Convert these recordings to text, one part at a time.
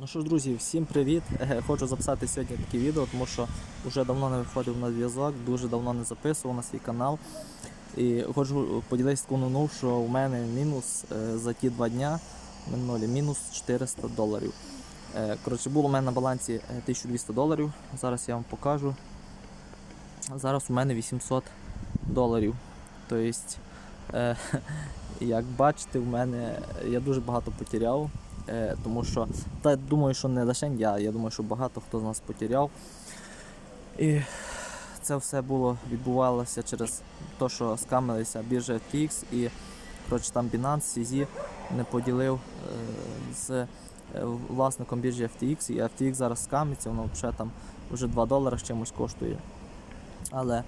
Ну що ж, друзі, всім привіт! Е, Хочу записати сьогодні таке відео, тому що вже давно не виходив на зв'язок, дуже давно не записував на свій канал. І хочу поділитися таку новину, що у мене мінус е, за ті два дня минулі мінус 400 доларів. Е, Коротше, було у мене на балансі е, 1200 доларів. Зараз я вам покажу. Зараз у мене 800 доларів. Тобто, е, як бачите, в мене я дуже багато потеряв. Е, тому що та думаю, що не лише я, я думаю, що багато хто з нас потеряв. І це все було відбувалося через те, що скамилися біржа FTX і коротше, там Binance, CZ не поділив е, з е, власником біржі FTX, і FTX зараз скамиться, воно вже там вже 2 долари з чимось коштує. Але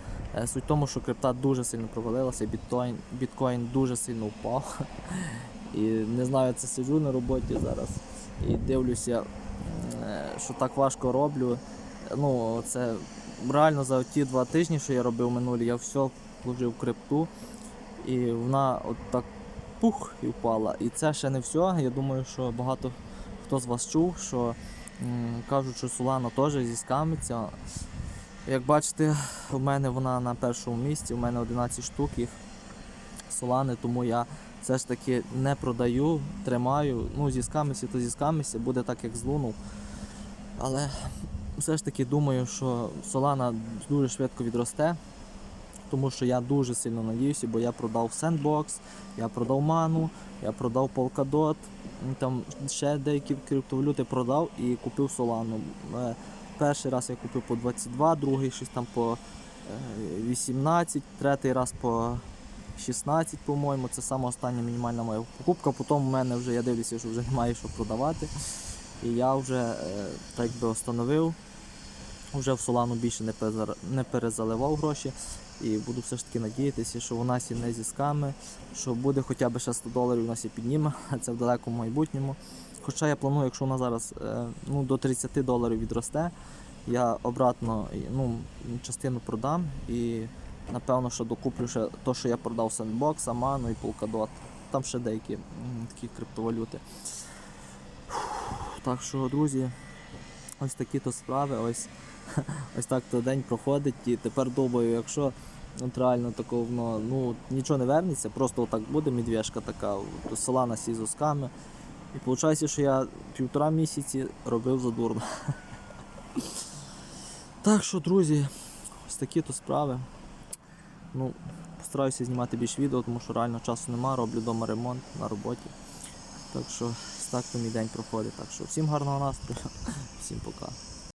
суть в тому, що крипта дуже сильно провалилася, біткоін, біткоін дуже сильно впав. І не знаю, це сиджу на роботі зараз і дивлюся, е, що так важко роблю. Ну, це реально за ті два тижні, що я робив минулі, я все вложив крипту, і вона от так пух і впала. І це ще не все. Я думаю, що багато хто з вас чув, що м, кажуть, що Solana теж зіскамиться. Як бачите, у мене вона на першому місці, у мене 11 штук їх Solana, тому я все ж таки не продаю, тримаю. Ну, зіскамися, то зіскамися, буде так, як з Луну. Але все ж таки думаю, що Solana дуже швидко відросте, тому що я дуже сильно надіюся, бо я продав Sandbox, я продав Ману, я продав Polkadot, там ще деякі криптовалюти продав і купив Solana. Е, Перший раз я купив по 22, другий щось там по е, 18, третій раз по 16, по-моєму, це саме остання мінімальна моя покупка. Потім у мене вже я дивлюся, що вже немає що продавати. І я вже е, так би встановив. Вже в Солану більше не, перезаливав гроші. І буду все ж таки надіятися, що вона сі не зісками, що буде хоча б ще 100 доларів у нас і підніме, а це в далекому майбутньому. Хоча я планую, якщо вона зараз е, ну, до 30 доларів відросте, я обратно ну, частину продам і напевно, що докуплю ще те, що я продав Sandbox, Amano і Polkadot. Там ще деякі такі криптовалюти. Так що, друзі, ось такі то справи. Ось, ось так то день проходить. І тепер думаю, якщо от реально такого воно, ну, нічого не вернеться, просто отак буде медвежка така, села на сі з. І виходить, що я півтора місяці робив задурно. Так що, друзі, ось такі то справи. Ну, постараюся знімати більше відео, тому що реально часу нема, роблю вдома ремонт на роботі. Так що так то мій день проходить. Так що всім гарного настрою, всім пока.